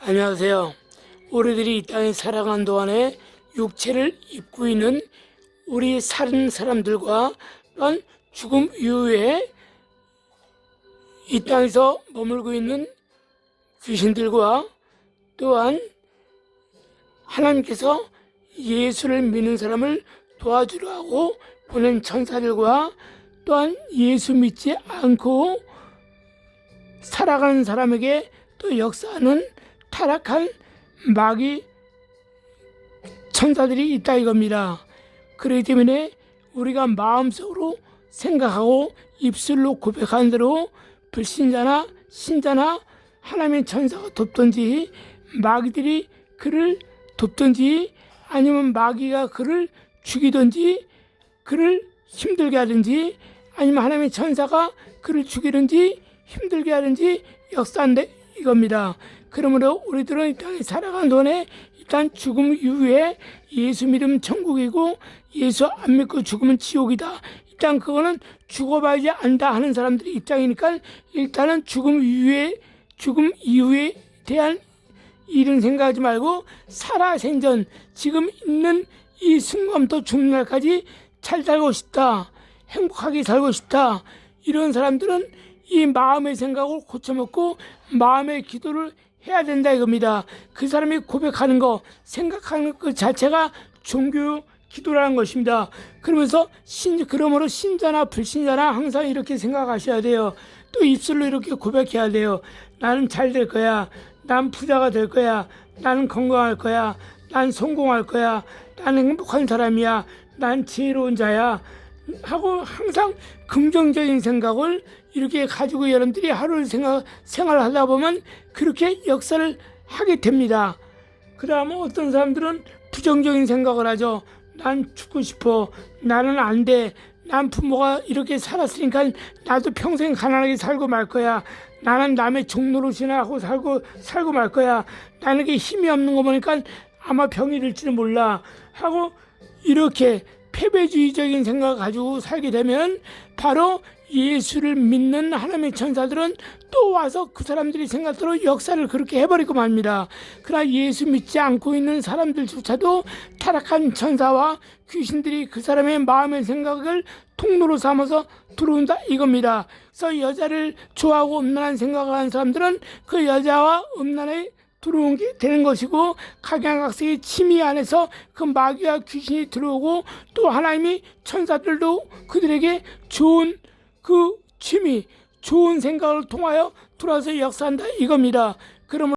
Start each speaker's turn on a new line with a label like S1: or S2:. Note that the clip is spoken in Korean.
S1: 안녕하세요. 우리들이 이 땅에 살아가는 동안에 육체를 입고 있는 우리 사는 사람들과 또한 죽음 이후에 이 땅에서 머물고 있는 귀신들과 또한 하나님께서 예수를 믿는 사람을 도와주려 하고 보낸 천사들과 또한 예수 믿지 않고 살아가는 사람에게 또 역사하는 타락한 마귀 천사들이 있다 이겁니다. 그렇기 때문에 우리가 마음속으로 생각하고 입술로 고백한 대로 불신자나 신자나 하나님의 천사가 돕든지 마귀들이 그를 돕든지 아니면 마귀가 그를 죽이든지 그를 힘들게 하든지 아니면 하나님의 천사가 그를 죽이든지 힘들게 하든지 역사한다 이겁니다. 그러므로 우리들은 이 땅에 살아가는 동안에 일단 죽음 이후에 예수 믿으면 천국이고 예수 안 믿고 죽으면 지옥이다. 일단 그거는 죽어봐야지 안다 하는 사람들의 입장이니까 일단은 죽음 이후에 죽음 이후에 대한 일은 생각하지 말고 살아생전 지금 있는 이 순간부터 죽는 날까지 잘 살고 싶다. 행복하게 살고 싶다. 이런 사람들은 이 마음의 생각을 고쳐먹고 마음의 기도를 해야 된다 이겁니다. 그 사람이 고백하는 거, 생각하는 것 자체가 종교 기도라는 것입니다. 그러면서 신, 그러므로 신자나 불신자나 항상 이렇게 생각하셔야 돼요. 또 입술로 이렇게 고백해야 돼요. 나는 잘 될 거야. 난 부자가 될 거야. 나는 건강할 거야. 난 성공할 거야. 나는 행복한 사람이야. 난 지혜로운 자야. 하고 항상 긍정적인 생각을 이렇게 가지고 여러분들이 하루를 생각, 생활하다 보면 그렇게 역사를 하게 됩니다. 그 다음에 어떤 사람들은 부정적인 생각을 하죠. 난 죽고 싶어. 나는 안 돼. 난 부모가 이렇게 살았으니까 나도 평생 가난하게 살고 말 거야. 나는 남의 종노릇이나 하고 살고 살고 말 거야. 나는 게 힘이 없는 거 보니까 아마 병이 들지는 몰라. 하고 이렇게 패배주의적인 생각을 가지고 살게 되면 바로 예수를 믿는 하나님의 천사들은 또 와서 그 사람들이 생각대로 역사를 그렇게 해버리고 맙니다. 그러나 예수 믿지 않고 있는 사람들조차도 타락한 천사와 귀신들이 그 사람의 마음의 생각을 통로로 삼아서 들어온다 이겁니다. 그래서 여자를 좋아하고 음란한 생각을 하는 사람들은 그 여자와 음란의 들어온 게 되는 것이고 각양각색의 침이 안에서 그 마귀와 귀신이 들어오고 또 하나님이 천사들도 그들에게 좋은 그 취미, 좋은 생각을 통하여 들어와서 역사한다 이겁니다. 그러므로